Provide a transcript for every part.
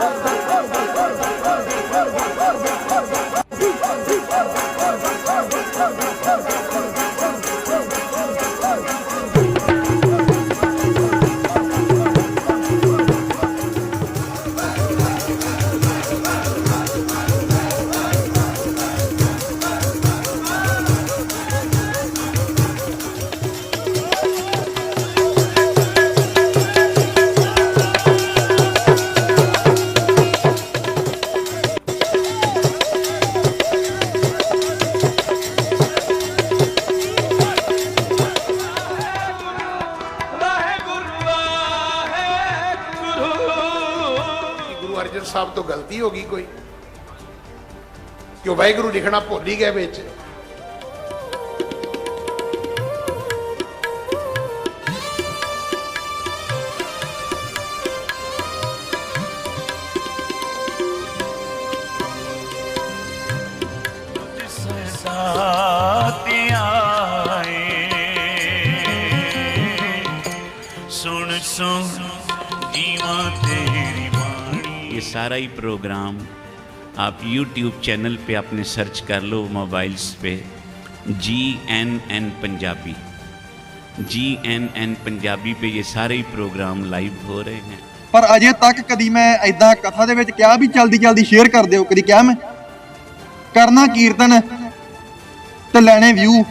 ਵਾਹਿਗੁਰੂ ਗਲਤੀ ਹੋ ਗਈ ਕੋਈ? ਕਿ ਵਾਹਿਗੁਰੂ ਲਿਖਣਾ ਭੁੱਲ ਹੀ ਗਏ ਵਿੱਚ? ਸੁਣ ਸੁਣ ਜੀਵਾਂ ਤੇਰੀ ये सारा ही प्रोग्राम आप YouTube चैनल पे आपने सर्च कर लो मोबाइल्स पे G N N Punjabi G N N Punjabi पे ये सारे ही प्रोग्राम लाइव हो रहे हैं ਪਰ ਅਜੇ ਤੱਕ ਕਦੀ ਮੈਂ ਐਦਾਂ ਕਥਾ ਦੇ ਵਿੱਚ ਕਿਹਾ ਵੀ ਜਲਦੀ ਜਲਦੀ ਸ਼ੇਅਰ ਕਰ ਦਿਓ ਕਦੀ ਕਿਹਾ ਮੈਂ ਕਰਨਾ ਕੀਰਤਨ ਤੇ ਲੈਣੇ ਵਿਊ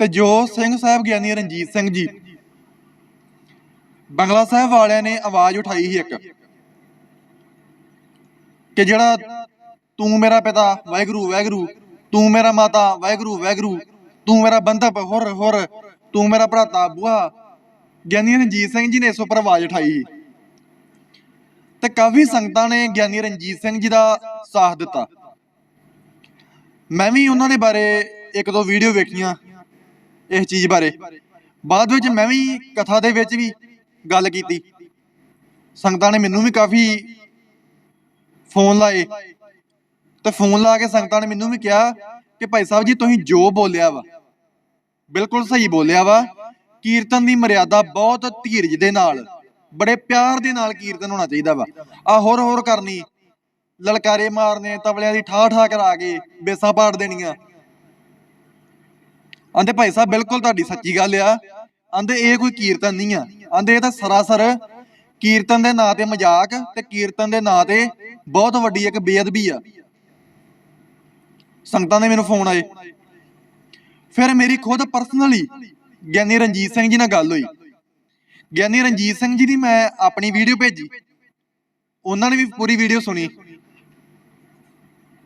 ਤੇ ਜੋ ਸਿੰਘ ਸਾਹਿਬ ਗਿਆਨੀ ਰਣਜੀਤ ਸਿੰਘ ਜੀ, ਬੰਗਲਾ ਸਾਹਿਬ ਵਾਲਿਆਂ ਨੇ ਆਵਾਜ਼ ਉਠਾਈ ਸੀ ਇੱਕ, ਕਿ ਜਿਹੜਾ ਤੂੰ ਮੇਰਾ ਪਿਤਾ, ਵਾਹਿਗੁਰੂ ਵਾਹਿਗੁਰੂ, ਤੂੰ ਮੇਰਾ ਮਾਤਾ, ਵਾਹਿਗੁਰੂ ਵਾਹਿਗੁਰੂ, ਤੂੰ ਮੇਰਾ ਬੰਧਪ, ਹੁਰ ਹੁਰ, ਤੂੰ ਮੇਰਾ ਭਰਾਤਾ ਬੁਆ ਗਿਆਨੀ ਰਣਜੀਤ ਸਿੰਘ ਜੀ ਨੇ ਇਸ ਉੱਪਰ ਆਵਾਜ਼ ਉਠਾਈ। ਸੀ ਤੇ ਕਾਫੀ ਸੰਗਤਾਂ ਨੇ ਗਿਆਨੀ ਰਣਜੀਤ ਸਿੰਘ ਜੀ ਦਾ ਸਾਥ ਦਿੱਤਾ। ਮੈਂ ਵੀ ਉਹਨਾਂ ਦੇ ਬਾਰੇ ਇੱਕ ਦੋ ਵੀਡੀਓ ਵੇਖੀਆਂ। ਇਸ ਚੀਜ਼ ਬਾਰੇ। ਬਾਅਦ ਵਿੱਚ ਮੈਂ ਵੀ ਕਥਾ ਦੇ ਵਿੱਚ ਵੀ ਗੱਲ ਕੀਤੀ। ਸੰਗਤਾਂ ਨੇ ਮੈਨੂੰ ਵੀ ਕਾਫੀ ਫੋਨ ਲਾਏ। ਤੇ ਫੋਨ ਲਾ ਕੇ ਸੰਗਤਾਂ ਨੇ ਮੈਨੂੰ ਵੀ ਕਿਹਾ ਕਿ ਭਾਈ ਸਾਹਿਬ ਜੀ, ਤੁਸੀਂ ਜੋ ਬੋਲਿਆ ਵਾ, ਬਿਲਕੁਲ ਸਹੀ ਬੋਲਿਆ ਵਾ। ਕੀਰਤਨ ਦੀ ਮਰਿਆਦਾ ਬਹੁਤ ਧੀਰਜ ਦੇ ਨਾਲ, ਬੜੇ ਪਿਆਰ ਦੇ ਨਾਲ ਕੀਰਤਨ ਹੋਣਾ ਚਾਹੀਦਾ ਵਾ। ਆ ਹੋਰ ਹੋਰ ਕਰਨੀ। ਲਲਕਾਰੇ ਮਾਰਨੇ, ਤਬਲਿਆਂ ਦੀ ਠਾ ਠਾ ਕਰਾ ਕੇ ਬੇਸਾਂ ਪਾੜ ਦੇਣੀਆਂ। ਆਂਦੇ ਭਾਈ ਸਾਹਿਬ, ਬਿਲਕੁਲ ਤੁਹਾਡੀ ਸੱਚੀ ਗੱਲ ਆ। ਆਂਦੇ, ਇਹ ਕੋਈ ਕੀਰਤਨ ਨਹੀਂ ਆ। ਆਂਦੇ, ਇਹ ਤਾਂ ਸਰਾਸਰ ਕੀਰਤਨ ਦੇ ਨਾਂ ਤੇ ਮਜ਼ਾਕ ਤੇ ਕੀਰਤਨ ਦੇ ਨਾਂ ਤੇ ਬਹੁਤ ਵੱਡੀ ਇੱਕ ਬੇਅਦਬੀ ਆ। ਸੰਗਤਾਂ ਦੇ ਮੈਨੂੰ ਫੋਨ ਆਏ। ਫਿਰ ਮੇਰੀ ਖੁਦ ਪਰਸਨਲੀ ਗਿਆਨੀ ਰਣਜੀਤ ਸਿੰਘ ਜੀ ਨਾਲ ਗੱਲ ਹੋਈ। ਗਿਆਨੀ ਰਣਜੀਤ ਸਿੰਘ ਜੀ ਦੀ ਮੈਂ ਆਪਣੀ ਵੀਡੀਓ ਭੇਜੀ। ਉਹਨਾਂ ਨੇ ਵੀ ਪੂਰੀ ਵੀਡੀਓ ਸੁਣੀ।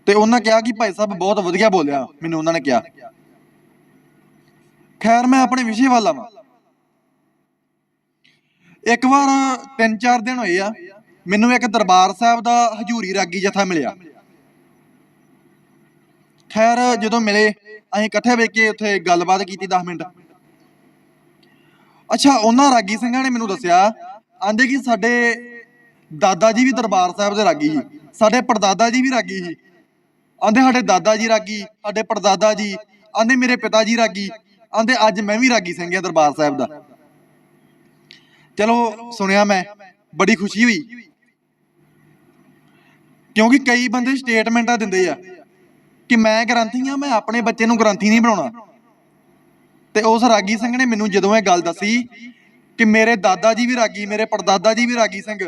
ਤੇ ਉਹਨਾਂ ਕਿਹਾ ਕਿ ਭਾਈ ਸਾਹਿਬ, ਬਹੁਤ ਵਧੀਆ ਬੋਲਿਆ। ਮੈਨੂੰ ਉਹਨਾਂ ਨੇ ਕਿਹਾ। ਖੈਰ, ਮੈਂ ਆਪਣੇ ਵਿਸ਼ੇ ਵੱਲ ਆਵਾਂ। ਇੱਕ ਵਾਰ ਤਿੰਨ ਚਾਰ ਦਿਨ ਹੋਏ ਆ, ਮੈਨੂੰ ਇੱਕ ਦਰਬਾਰ ਸਾਹਿਬ ਦਾ ਹਜੂਰੀ ਰਾਗੀ ਜਥਾ ਮਿਲਿਆ। ਖੈਰ, ਜਦੋਂ ਮਿਲੇ, ਅਸੀਂ ਇਕੱਠੇ ਵੇਖ ਕੇ ਉੱਥੇ ਗੱਲਬਾਤ ਕੀਤੀ 10 ਮਿੰਟ। ਅੱਛਾ, ਉਹਨਾਂ ਰਾਗੀ ਸਿੰਘਾਂ ਨੇ ਮੈਨੂੰ ਦੱਸਿਆ, ਆਂਦੇ ਕਿ ਸਾਡੇ ਦਾਦਾ ਜੀ ਵੀ ਦਰਬਾਰ ਸਾਹਿਬ ਦੇ ਰਾਗੀ ਸੀ, ਸਾਡੇ ਪੜਦਾਦਾ ਜੀ ਵੀ ਰਾਗੀ ਸੀ। ਆਂਦੇ, ਸਾਡੇ ਦਾਦਾ ਜੀ ਰਾਗੀ, ਸਾਡੇ ਪੜਦਾਦਾ ਜੀ, ਆਂਦੇ, ਮੇਰੇ ਪਿਤਾ ਜੀ ਰਾਗੀ। ਆਂਦੇ, ਅੱਜ ਮੈਂ ਵੀ ਰਾਗੀ ਸਿੰਘ ਆ ਦਰਬਾਰ ਸਾਹਿਬ ਦਾ। ਚਲੋ, ਸੁਣਿਆ ਮੈਂ, ਬੜੀ ਖੁਸ਼ੀ ਹੋਈ। ਕਿਉਂਕਿ ਕਈ ਬੰਦੇ ਸਟੇਟਮੈਂਟਾਂ ਦਿੰਦੇ ਆ ਕਿ ਮੈਂ ਗ੍ਰੰਥੀ ਆ, ਮੈਂ ਆਪਣੇ ਬੱਚੇ ਨੂੰ ਗ੍ਰੰਥੀ ਨਹੀਂ ਬਣਾਉਣਾ। ਤੇ ਉਸ ਰਾਗੀ ਸਿੰਘ ਨੇ ਮੈਨੂੰ ਜਦੋਂ ਇਹ ਗੱਲ ਦੱਸੀ ਕਿ ਮੇਰੇ ਦਾਦਾ ਜੀ ਵੀ ਰਾਗੀ, ਮੇਰੇ ਪੜਦਾਦਾ ਜੀ ਵੀ ਰਾਗੀ ਸਿੰਘ,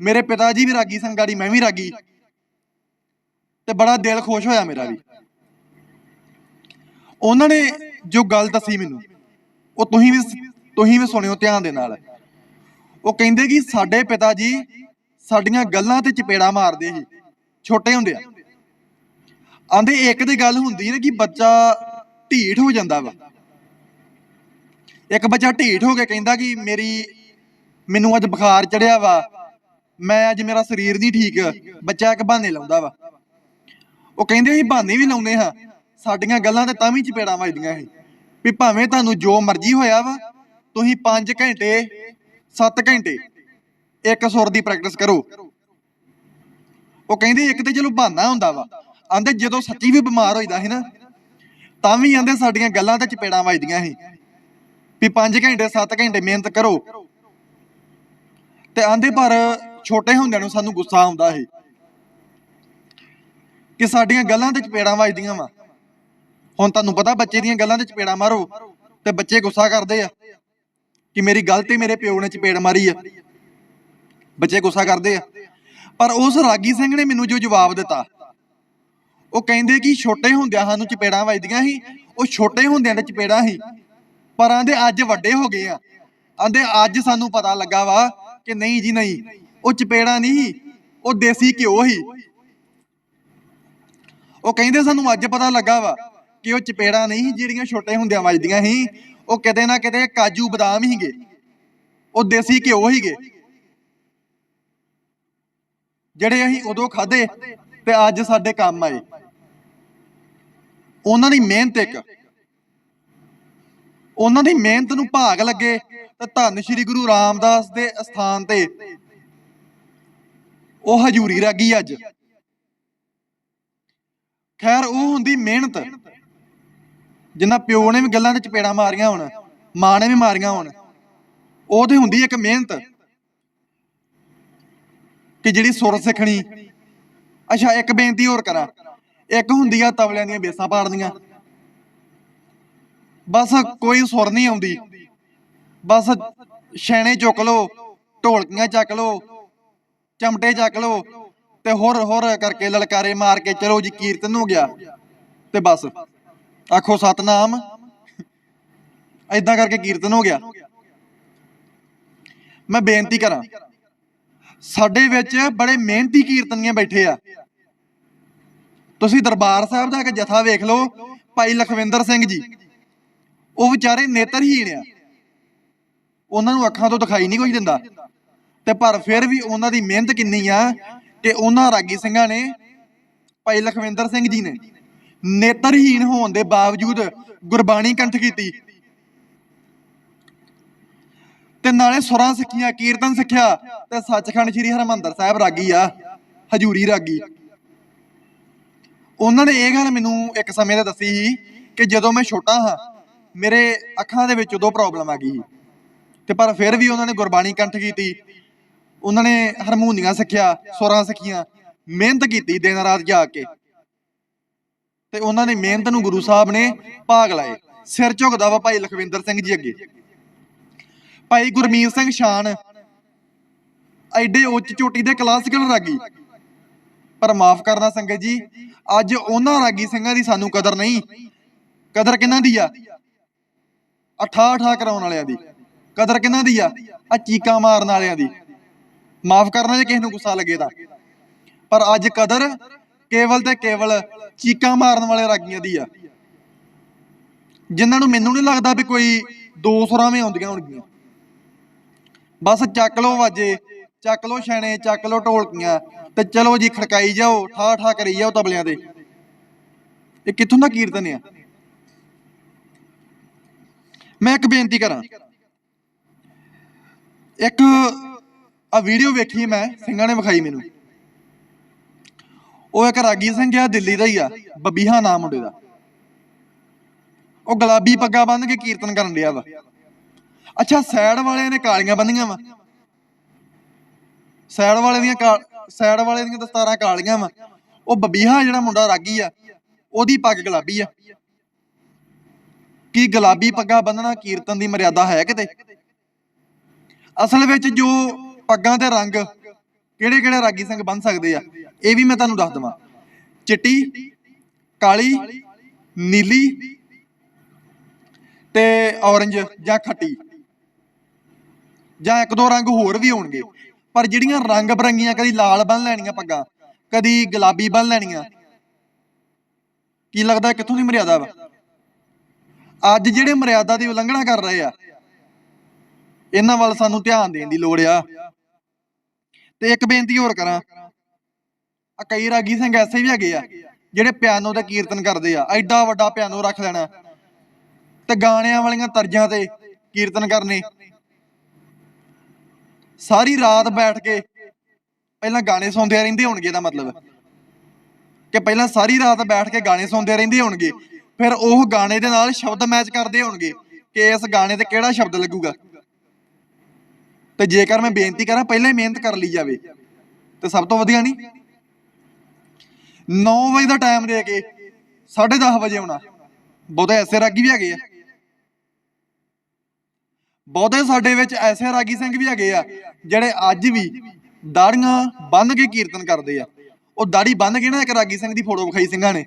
ਮੇਰੇ ਪਿਤਾ ਜੀ ਵੀ ਰਾਗੀ ਸਿੰਘ ਗਾੜੀ ਮੈਂ ਵੀ ਰਾਗੀ, ਤੇ ਬੜਾ ਦਿਲ ਖੁਸ਼ ਹੋਇਆ ਮੇਰਾ ਵੀ। ਉਹਨਾਂ ਨੇ ਜੋ ਗੱਲ ਦੱਸੀ ਮੈਨੂੰ, ਉਹ ਤੁਸੀਂ ਵੀ ਤੁਸੀਂ ਵੀ ਸੁਣਿਓ ਧਿਆਨ ਦੇ ਨਾਲ। ਉਹ ਕਹਿੰਦੇ ਕਿ ਸਾਡੇ ਪਿਤਾ ਜੀ ਸਾਡੀਆਂ ਗੱਲਾਂ ਤੇ ਚਪੇੜਾ ਮਾਰਦੇ ਸੀ, ਛੋਟੇ ਹੁੰਦੇ ਆ ਆਂਦੇ ਇੱਕ ਦੀ ਗੱਲ ਹੁੰਦੀ ਨਾ ਕਿ ਬੱਚਾ ਢੀਠ ਹੋ ਜਾਂਦਾ ਵਾ। ਇੱਕ ਬੱਚਾ ਢੀਠ ਹੋ ਕੇ ਕਹਿੰਦਾ ਕਿ ਮੇਰੀ, ਮੈਨੂੰ ਅੱਜ ਬੁਖਾਰ ਚੜਿਆ ਵਾ, ਮੈਂ ਅੱਜ ਮੇਰਾ ਸਰੀਰ ਨਹੀਂ ਠੀਕ, ਬੱਚਾ ਇੱਕ ਬਹਾਨੇ ਲਾਉਂਦਾ ਵਾ। ਉਹ ਕਹਿੰਦੇ ਅਸੀਂ ਬਹਾਨੇ ਵੀ ਲਾਉਂਦੇ ਹਾਂ। ਸਾਡੀਆਂ ਗੱਲਾਂ ਤੇ ਤਾਂ ਵੀ ਚਪੇੜਾਂ ਵੱਜਦੀਆਂ ਸੀ ਵੀ ਭਾਵੇਂ ਤੁਹਾਨੂੰ ਜੋ ਮਰਜ਼ੀ ਹੋਇਆ ਵਾ, ਤੁਸੀਂ 5 ਘੰਟੇ 7 ਘੰਟੇ ਇੱਕ ਸੁਰ ਦੀ ਪ੍ਰੈਕਟਿਸ ਕਰੋ। ਉਹ ਕਹਿੰਦੇ ਇੱਕ ਤੇ ਚਲੋ ਬਹਾਨਾ ਹੁੰਦਾ ਵਾ। ਆਂਦੇ ਜਦੋਂ ਸੱਚੀ ਵੀ ਬਿਮਾਰ ਹੋਈਦਾ ਸੀ ਨਾ, ਤਾਂ ਵੀ ਆਂਦੇ ਸਾਡੀਆਂ ਗੱਲਾਂ ਤੇ ਚਪੇੜਾਂ ਵੱਜਦੀਆਂ ਸੀ। ਵੀ 5 ਘੰਟੇ 7 ਘੰਟੇ ਮਿਹਨਤ ਕਰੋ। ਤੇ ਆਂਦੇ ਪਰ ਛੋਟੇ ਹੁੰਦਿਆਂ ਨੂੰ ਸਾਨੂੰ ਗੁੱਸਾ ਆਉਂਦਾ ਸੀ ਕਿ ਸਾਡੀਆਂ ਗੱਲਾਂ ਤੇ ਚਪੇੜਾਂ ਵੱਜਦੀਆਂ ਵਾ। ਹੁਣ ਤੁਹਾਨੂੰ ਪਤਾ ਬੱਚੇ ਦੀਆਂ ਗੱਲਾਂ ਤੇ ਚਪੇੜਾਂ ਮਾਰੋ ਤੇ ਬੱਚੇ ਗੁੱਸਾ ਕਰਦੇ ਆ ਕਿ ਮੇਰੀ ਗਲਤੀ ਮੇਰੇ ਪਿਓ ਨੇ ਚਪੇੜ ਮਾਰੀ ਆ। ਬੱਚੇ ਗੁੱਸਾ ਕਰਦੇ ਆ। ਪਰ ਉਸ ਰਾਗੀ ਸਿੰਘ ਨੇ ਮੈਨੂੰ ਜੋ ਜਵਾਬ ਦਿੱਤਾ ਉਹ ਕਹਿੰਦੇ ਕਿ ਛੋਟੇ ਹੁੰਦਿਆਂ ਸਾਨੂੰ ਚਪੇੜਾਂ ਵੱਜਦੀਆਂ ਸੀ ਉਹ ਛੋਟੇ ਹੁੰਦਿਆਂ ਦੇ ਚਪੇੜਾਂ ਸੀ। ਪਰ ਆਂਦੇ ਅੱਜ ਵੱਡੇ ਹੋ ਗਏ ਆ। ਆਂਦੇ ਅੱਜ ਸਾਨੂੰ ਪਤਾ ਲੱਗਾ ਵਾ ਕਿ ਨਹੀਂ ਜੀ ਨਹੀਂ ਉਹ ਚਪੇੜਾਂ ਨਹੀਂ ਸੀ, ਉਹ ਦੇਸੀ ਘਿਓ ਸੀ। ਉਹ ਕਹਿੰਦੇ ਸਾਨੂੰ ਅੱਜ ਪਤਾ ਲੱਗਾ ਵਾ ਕਿ ਉਹ ਚਪੇੜਾਂ ਨਹੀਂ ਜਿਹੜੀਆਂ ਛੋਟੇ ਹੁੰਦਿਆਂ ਵੱਜਦੀਆਂ ਸੀ, ਉਹ ਕਿਤੇ ਨਾ ਕਿਤੇ ਕਾਜੂ ਬਦਾਮ ਹੀਗੇ ਉਹ ਦੇਸੀ ਘਿਓ ਹੀਗੇ ਜਿਹੜੇ ਅਸੀਂ ਉਦੋਂ ਖਾਦੇ ਤੇ ਅੱਜ ਸਾਡੇ ਕੰਮ ਆਏ। ਉਹਨਾਂ ਦੀ ਮਿਹਨਤ ਇੱਕ। ਉਹਨਾਂ ਦੀ ਮਿਹਨਤ ਨੂੰ ਭਾਗ ਲੱਗੇ ਤੇ ਧੰਨ ਸ਼੍ਰੀ ਗੁਰੂ ਰਾਮਦਾਸ ਦੇ ਅਸਥਾਨ ਤੇ ਉਹ ਹਜੂਰੀ ਰਾਗੀ ਅੱਜ। ਖੈਰ, ਉਹ ਹੁੰਦੀ ਮਿਹਨਤ। ਜਿੰਨਾ ਪਿਓ ਨੇ ਵੀ ਗੱਲਾਂ ਦੇ ਚਪੇੜਾਂ ਮਾਰੀਆਂ ਹੋਣ, ਮਾਂ ਨੇ ਵੀ ਮਾਰੀਆਂ ਹੋਣ, ਉਹ ਤੇ ਹੁੰਦੀ ਇੱਕ ਮਿਹਨਤ। ਕਿ ਜਿਹੜੀ ਸੁਰ ਸਿੱਖਣੀ। ਅੱਛਾ, ਇੱਕ ਬੇਨਤੀ ਹੋਰ ਕਰਾਂ। ਇੱਕ ਹੁੰਦੀ ਆ ਤਬਲਿਆਂ ਦੀਆਂ ਬੇਸਾਂ ਪਾੜਨੀਆਂ। ਬਸ ਕੋਈ ਸੁਰ ਨਹੀਂ ਆਉਂਦੀ। ਬਸ ਛੈਣੇ ਚੁੱਕ ਲੋ ਢੋਲਕੀਆਂ ਚੱਕ ਲੋ ਚਮਟੇ ਚੱਕ ਲੋ ਤੇ ਹੋਰ ਹੋਰ ਕਰਕੇ ਲਲਕਾਰੇ ਮਾਰ ਕੇ ਚਲੋ ਜੀ, ਕੀਰਤਨ ਹੋ ਗਿਆ ਤੇ ਬਸ। ਆਖੋ ਸਤਨਾਮ। ਐਦਾਂ ਕਰਕੇ ਕੀਰਤਨ ਹੋ ਗਿਆ। ਮੈਂ ਬੇਨਤੀ ਕਰਾਂ, ਸਾਡੇ ਵਿੱਚ ਬੜੇ ਮਿਹਨਤੀ ਕੀਰਤਨੀਆਂ ਬੈਠੇ ਆ। ਤੁਸੀਂ ਦਰਬਾਰ ਸਾਹਿਬ ਦਾ ਇੱਕ ਜਥਾ ਵੇਖ ਲਓ, ਭਾਈ ਲਖਵਿੰਦਰ ਸਿੰਘ ਜੀ। ਉਹ ਵਿਚਾਰੇ ਨੇਤਰਹੀਣ ਆ। ਉਹਨਾਂ ਨੂੰ ਅੱਖਾਂ ਤੋਂ ਦਿਖਾਈ ਨਹੀਂ ਕੁਝ ਦਿੰਦਾ। ਤੇ ਪਰ ਫਿਰ ਵੀ ਉਹਨਾਂ ਦੀ ਮਿਹਨਤ ਕਿੰਨੀ ਆ ਕਿ ਉਹਨਾਂ ਰਾਗੀ ਸਿੰਘਾਂ ਨੇ ਭਾਈ ਲਖਵਿੰਦਰ ਸਿੰਘ ਜੀ ਨੇ ਨੇਤਰਹੀਣ ਹੋਣ ਦੇ ਬਾਵਜੂਦ ਗੁਰਬਾਣੀ ਕੰਠ ਕੀਤੀ। ਤੇ ਨਾਲੇ ਸੁਰਾਂ ਸਿੱਖੀਆਂ, ਕੀਰਤਨ ਸਿੱਖਿਆ ਤੇ ਸੱਚਖੰਡ ਸ੍ਰੀ ਹਰਮੰਦਰ ਸਾਹਿਬ ਰਾਗੀ ਆ, ਹਜੂਰੀ ਰਾਗੀ। ਉਹਨਾਂ ਨੇ ਇਹ ਗੱਲ ਮੈਨੂੰ ਇੱਕ ਸਮੇਂ ਤੇ ਦੱਸੀ ਸੀ ਕਿ ਜਦੋਂ ਮੈਂ ਛੋਟਾ ਹਾਂ, ਮੇਰੇ ਅੱਖਾਂ ਦੇ ਵਿੱਚ ਉਦੋਂ ਪ੍ਰੋਬਲਮ ਆ ਗਈ। ਸੀ ਤੇ ਪਰ ਫਿਰ ਵੀ ਉਹਨਾਂ ਨੇ ਗੁਰਬਾਣੀ ਕੰਠ ਕੀਤੀ। ਉਹਨਾਂ ਨੇ ਹਾਰਮੋਨੀਆ ਸਿੱਖਿਆ, ਸੁਰਾਂ ਸਿੱਖੀਆਂ, ਮਿਹਨਤ ਕੀਤੀ ਦਿਨ ਰਾਤ ਜਾ ਕੇ। ਤੇ ਉਹਨਾਂ ਦੀ ਮਿਹਨਤ ਨੂੰ ਗੁਰੂ ਸਾਹਿਬ ਨੇ ਭਾਗ ਲਾਏ। ਸਿਰ ਝੁਕਦਾ ਵਾ ਭਾਈ ਲਖਵਿੰਦਰ ਸਿੰਘ ਜੀ ਅੱਗੇ। ਭਾਈ ਗੁਰਮੀਤ ਸਿੰਘ ਸ਼ਾਨ ਐਡੇ ਉੱਚ ਚੋਟੀ ਦੇ ਕਲਾਸਿਕਲ ਰਾਗੀ। ਪਰ ਮਾਫ ਕਰਨਾ ਸੰਗਤ ਜੀ, ਅੱਜ ਉਹਨਾਂ ਰਾਗੀ ਸਿੰਘਾਂ ਦੀ ਸਾਨੂੰ ਕਦਰ ਨਹੀਂ। ਕਦਰ ਕਿਹਨਾਂ ਦੀ ਆ? ਅਠਾ ਅਠਾ ਕਰਾਉਣ ਵਾਲਿਆਂ ਦੀ। ਕਦਰ ਕਿਹਨਾਂ ਦੀ ਆ? ਆ ਚੀਕਾਂ ਮਾਰਨ ਵਾਲਿਆਂ ਦੀ। ਮਾਫ ਕਰਨਾ ਜੇ ਕਿਸੇ ਨੂੰ ਗੁੱਸਾ ਲੱਗੇ ਤਾਂ। ਪਰ ਅੱਜ ਕਦਰ ਕੇਵਲ ਤੇ ਕੇਵਲ ਚੀਕਾਂ ਮਾਰਨ ਵਾਲੇ ਰਾਗੀਆਂ ਦੀ ਆ। ਜਿਨ੍ਹਾਂ ਨੂੰ ਮੈਨੂੰ ਨਹੀਂ ਲੱਗਦਾ ਵੀ ਕੋਈ ਦੋ ਸੁਰਾਵੇਂ ਆਉਂਦੀਆਂ ਹੋਣਗੀਆਂ। ਬਸ ਚੱਕ ਲਓ ਵਾਜੇ ਚੱਕ ਲਓ ਛੈਣੇ, ਚੱਕ ਲਓ ਢੋਲਕੀਆਂ ਤੇ ਚਲੋ ਜੀ ਖੜਕਾਈ ਜਾਓ ਠਾ ਠਾ ਕਰੀ ਜਾਓ ਤਬਲਿਆਂ ਦੇ ਇਹ ਕਿੱਥੋਂ ਦਾ ਕੀਰਤਨ ਆ? ਮੈਂ ਇੱਕ ਬੇਨਤੀ ਕਰਾਂ। ਇੱਕ ਆ ਵੀਡੀਓ ਵੇਖੀ ਮੈਂ, ਸਿੰਘਾਂ ਨੇ ਵਿਖਾਈ ਮੈਨੂੰ। ਉਹ ਇੱਕ ਰਾਗੀ ਸਿੰਘ ਆ, ਦਿੱਲੀ ਦਾ ਹੀ ਆ, ਬਬੀਹਾ ਨਾਮ ਮੁੰਡੇ ਦਾ। ਉਹ ਗੁਲਾਬੀ ਪੱਗਾਂ ਬੰਨ ਕੇ ਕੀਰਤਨ ਕਰਨ ਡਿਆ ਵਾ। ਅੱਛਾ, ਸਾਈਡ ਵਾਲਿਆਂ ਨੇ ਕਾਲੀਆਂ ਬੰਨੀਆਂ ਵਾ। ਸਾਈਡ ਵਾਲੇ ਦੀਆਂ ਸਾਈਡ ਵਾਲੇ ਦੀਆਂ ਦਸਤਾਰਾਂ ਕਾਲੀਆਂ ਵਾ। ਉਹ ਬਬੀਹਾ ਜਿਹੜਾ ਮੁੰਡਾ ਰਾਗੀ ਆ, ਉਹਦੀ ਪੱਗ ਗੁਲਾਬੀ ਆ। ਕੀ ਗੁਲਾਬੀ ਪੱਗਾਂ ਬੰਨਣਾ ਕੀਰਤਨ ਦੀ ਮਰਿਆਦਾ ਹੈ ਕਿਤੇ? ਅਸਲ ਵਿੱਚ ਜੋ ਪੱਗਾਂ ਦੇ ਰੰਗ ਕਿਹੜੇ ਕਿਹੜੇ ਰਾਗੀ ਸਿੰਘ ਬੰਨ ਸਕਦੇ ਆ? ਇਹ ਵੀ ਮੈਂ ਤੁਹਾਨੂੰ ਦੱਸ ਦਵਾਂ। ਚਿੱਟੀ, ਕਾਲੀ, ਨੀਲੀ ਤੇ ਔਰੰਜ ਜਾਂ ਖੱਟੀ। ਜਾਂ ਇੱਕ ਦੋ ਰੰਗ ਹੋਰ ਵੀ ਹੋਣਗੇ। ਪਰ ਜਿਹੜੀਆਂ ਰੰਗ ਬਰੰਗੀਆਂ ਕਦੀ ਲਾਲ ਬੰਨ ਲੈਣੀਆਂ ਪੱਗਾਂ, ਕਦੀ ਗੁਲਾਬੀ ਬੰਨ ਲੈਣੀਆਂ, ਕੀ ਲੱਗਦਾ ਕਿੱਥੋਂ ਦੀ ਮਰਿਆਦਾ ਵਾ? ਅੱਜ ਜਿਹੜੇ ਮਰਿਆਦਾ ਦੀ ਉਲੰਘਣਾ ਕਰ ਰਹੇ ਆ, ਇਹਨਾਂ ਵੱਲ ਸਾਨੂੰ ਧਿਆਨ ਦੇਣ ਦੀ ਲੋੜ ਆ। ਤੇ ਇੱਕ ਬੇਨਤੀ ਹੋਰ ਕਰਾਂ ਆ ਕਈ ਰਾਗੀ ਸਿੰਘ ਐਸੇ ਵੀ ਹੈਗੇ ਆ, ਜਿਹੜੇ ਪਿਆਨੋ ਤੇ ਕੀਰਤਨ ਕਰਦੇ ਆ, ਐਡਾ ਵੱਡਾ ਪਿਆਨੋ ਰੱਖ ਲੈਣਾ। ਤੇ ਗਾਣਿਆਂ ਵਾਲੀਆਂ ਤਰਜ਼ਾਂ ਤੇ ਕੀਰਤਨ ਕਰਨੇ। ਸਾਰੀ ਰਾਤ ਬੈਠ ਕੇ ਪਹਿਲਾਂ ਗਾਣੇ ਸੁਣਦੇ ਰਹਿੰਦੇ ਹੋਣਗੇ ਦਾ ਮਤਲਬ। ਕਿ ਪਹਿਲਾਂ ਸਾਰੀ ਰਾਤ ਬੈਠ ਕੇ ਗਾਣੇ ਸੁਣਦੇ ਰਹਿੰਦੇ ਹੋਣਗੇ। ਫਿਰ ਉਹ ਗਾਣੇ ਦੇ ਨਾਲ ਸ਼ਬਦ ਮੈਚ ਕਰਦੇ ਹੋਣਗੇ ਕਿ ਇਸ ਗਾਣੇ ਤੇ ਕਿਹੜਾ ਸ਼ਬਦ ਲੱਗੂਗਾ। ਤੇ ਜੇਕਰ ਮੈਂ ਬੇਨਤੀ ਕਰਾਂ, ਪਹਿਲਾਂ ਹੀ ਮਿਹਨਤ ਕਰ ਲਈ ਜਾਵੇ। ਤੇ ਸਭ ਤੋਂ ਵਧੀਆ ਨਹੀਂ? 9 ਵਜੇ ਦਾ ਟਾਈਮ ਦੇ ਕੇ 10:30 ਵਜੇ ਆਉਣਾ। ਬਹੁਤੇ ਐਸੇ ਰਾਗੀ ਵੀ ਹੈਗੇ ਆ। ਬਹੁਤੇ ਸਾਡੇ ਵਿੱਚ ਐਸੇ ਰਾਗੀ ਸਿੰਘ ਵੀ ਹੈਗੇ ਆ, ਜਿਹੜੇ ਅੱਜ ਵੀ ਦਾੜੀਆਂ ਬੰਨ ਕੇ ਕੀਰਤਨ ਕਰਦੇ ਆ। ਉਹ ਦਾੜੀ ਬੰਨ ਕੇ ਨਾ ਇੱਕ ਰਾਗੀ ਸਿੰਘ ਦੀ ਫੋਟੋ ਵਿਖਾਈ ਸਿੰਘਾਂ ਨੇ।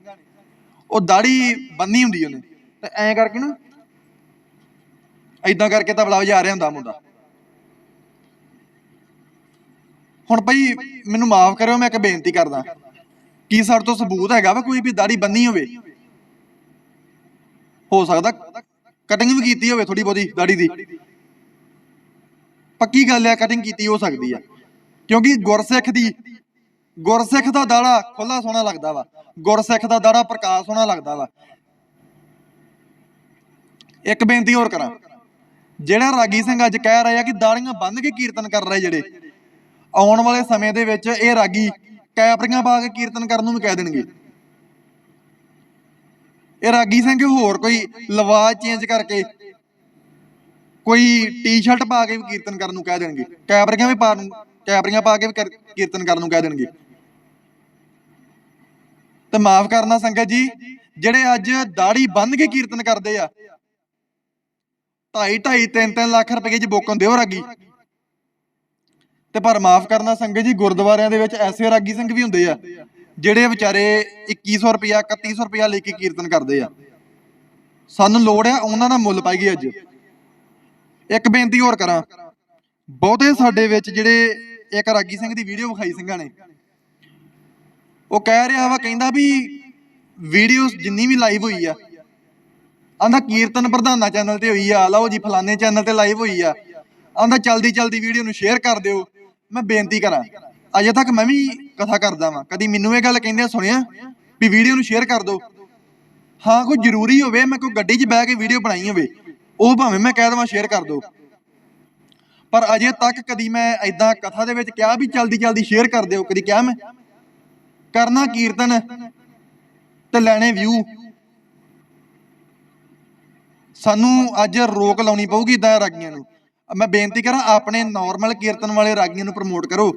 ਉਹ ਦਾੜੀ ਬੰਨੀ ਹੁੰਦੀ ਉਹਨੇ। ਤੇ ਐਂ ਕਰਕੇ ਨਾ ਐਦਾਂ ਕਰਕੇ ਤਬਲਾ ਵਜਾ ਰਿਹਾ ਹੁੰਦਾ ਮੁੰਡਾ। ਹੁਣ ਭਾਈ ਮੈਨੂੰ ਮਾਫ ਕਰਿਓ, ਮੈਂ ਇੱਕ ਬੇਨਤੀ ਕਰਦਾ। ਕੀ ਸਾਡੇ ਤੋਂ ਸਬੂਤ ਹੈਗਾ ਵਾ ਕੋਈ ਵੀ ਦਾੜੀ ਬੰਨੀ ਹੋਵੇ? ਹੋ ਸਕਦਾ ਕਟਿੰਗ ਵੀ ਕੀਤੀ ਹੋਵੇ ਥੋੜੀ ਬਹੁਤੀ ਦਾੜੀ ਦੀ। ਪੱਕੀ ਗੱਲ ਹੈ ਕਟਿੰਗ ਕੀਤੀ ਹੋ ਸਕਦੀ ਆ ਕਿਉਂਕਿ ਗੁਰਸਿੱਖ ਦੀ ਗੁਰਸਿੱਖ ਦਾ ਦਾੜਾ ਖੁੱਲਾ ਸੋਹਣਾ ਲੱਗਦਾ ਵਾ। ਗੁਰਸਿੱਖ ਦਾ ਦਾੜਾ ਪ੍ਰਕਾਸ਼ ਸੋਹਣਾ ਲੱਗਦਾ ਵਾ। ਇੱਕ ਬੇਨਤੀ ਹੋਰ ਕਰਾਂ। ਜਿਹੜਾ ਰਾਗੀ ਸਿੰਘ ਅੱਜ ਕਹਿ ਰਹੇ ਆ ਕਿ ਦਾੜੀਆਂ ਬੰਨ ਕੇ ਕੀਰਤਨ ਕਰ ਰਹੇ ਜਿਹੜੇ, ਆਉਣ ਵਾਲੇ ਸਮੇਂ ਦੇ ਵਿੱਚ ਇਹ ਰਾਗੀ ਕੈਪਰੀਆਂ ਪਾ ਕੇ ਕੀਰਤਨ ਕਰਨ ਨੂੰ ਵੀ ਕਹਿ ਦੇਣਗੇ। ਇਹ ਰਾਗੀ ਸਿੰਘ ਹੋਰ ਕੋਈ ਲਵਾਜ ਚੇਂਜ ਕਰਕੇ ਕੋਈ ਟੀ-ਸ਼ਰਟ ਪਾ ਕੇ ਵੀ ਕੀਰਤਨ ਕਰਨ ਨੂੰ ਕਹਿ ਦੇਣਗੇ। ਕੈਪਰੀਆਂ ਵੀ ਪਾ ਕੈਪਰੀਆਂ ਪਾ ਕੇ ਵੀ ਕੀਰਤਨ ਕਰਨ ਨੂੰ ਕਹਿ ਦੇਣਗੇ। ਤੇ ਮਾਫ ਕਰਨਾ ਸੰਗਤ ਜੀ, ਜਿਹੜੇ ਅੱਜ ਦਾੜੀ ਬੰਨ ਕੇ ਕੀਰਤਨ ਕਰਦੇ ਆ ਢਾਈ ਢਾਈ ਤਿੰਨ ਤਿੰਨ ਲੱਖ ਰੁਪਏ ਚ ਬੁੱਕ ਹੁੰਦੇ ਹੋ ਰਾਗੀ। ਤੇ ਪਰ ਮਾਫ ਕਰਨਾ ਸੰਗਤ ਜੀ, ਗੁਰਦੁਆਰਿਆਂ ਦੇ ਵਿੱਚ ਐਸੇ ਰਾਗੀ ਸਿੰਘ ਵੀ ਹੁੰਦੇ ਆ, ਜਿਹੜੇ ਵਿਚਾਰੇ 2100 ਰੁਪਿਆ 3100 ਰੁਪਿਆ ਲੈ ਕੇ ਕੀਰਤਨ ਕਰਦੇ ਆ। ਸਾਨੂੰ ਲੋੜ ਆ, ਉਹਨਾਂ ਦਾ ਮੁੱਲ ਪਾਈਏ ਅੱਜ। ਇੱਕ ਬੇਨਤੀ ਹੋਰ ਕਰਾਂ। ਬਹੁਤੇ ਸਾਡੇ ਵਿੱਚ ਜਿਹੜੇ ਇੱਕ ਰਾਗੀ ਸਿੰਘ ਦੀ ਵੀਡੀਓ ਵਿਖਾਈ ਸਿੰਘਾਂ ਨੇ, ਉਹ ਕਹਿ ਰਿਹਾ ਵਾ, ਕਹਿੰਦਾ ਵੀ ਵੀਡੀਓ ਜਿੰਨੀ ਵੀ ਲਾਈਵ ਹੋਈ ਆ ਆਂਦਾ ਕੀਰਤਨ ਪ੍ਰਧਾਨਾ ਚੈਨਲ ਤੇ ਹੋਈ ਆ ਲਓ ਜੀ, ਫਲਾਣੇ ਚੈਨਲ ਤੇ ਲਾਈਵ ਹੋਈ ਆ ਆਂਦਾ ਜਲਦੀ ਜਲਦੀ ਵੀਡੀਓ ਨੂੰ ਸ਼ੇਅਰ ਕਰ ਦਿਓ। ਮੈਂ ਬੇਨਤੀ ਕਰਾਂ, ਅਜੇ ਤੱਕ ਮੈਂ ਵੀ ਕਥਾ ਕਰਦਾ ਵਾਂ। ਕਦੀ ਮੈਨੂੰ ਇਹ ਗੱਲ ਕਹਿੰਦੇ ਸੁਣਿਆ? ਵੀ ਵੀਡੀਓ ਨੂੰ ਸ਼ੇਅਰ ਕਰ ਦਿਓ ਹਾਂ, ਕੋਈ ਜ਼ਰੂਰੀ ਹੋਵੇ, ਮੈਂ ਕੋਈ ਗੱਡੀ 'ਚ ਬਹਿ ਕੇ ਵੀਡੀਓ ਬਣਾਈ ਹੋਵੇ, ਉਹ ਭਾਵੇਂ ਮੈਂ ਕਹਿ ਦੇਵਾਂ ਸ਼ੇਅਰ ਕਰ ਦਿਓ ਪਰ ਅਜੇ ਤੱਕ ਕਦੀ ਮੈਂ ਐਦਾਂ ਕਥਾ ਦੇ ਵਿੱਚ ਕਿਹਾ ਵੀ ਜਲਦੀ ਜਲਦੀ ਸ਼ੇਅਰ ਕਰ ਦਿਓ, ਕਦੀ ਕਿਹਾ ਮੈਂ। ਕਰਨਾ ਕੀਰਤਨ ਤੇ ਲੈਣੇ ਵਿਊ ਸਾਨੂੰ ਅੱਜ ਰੋਕ ਲਾਉਣੀ ਪਊਗੀ ਇਦਾਂ ਰਾਗੀਆਂ ਨੂੰ। ਮੈਂ ਬੇਨਤੀ ਕਰਾਂ ਆਪਣੇ ਨਾਰਮਲ ਕੀਰਤਨ ਵਾਲੇ ਰਾਗੀਆਂ ਨੂੰ ਪ੍ਰਮੋਟ ਕਰੋ।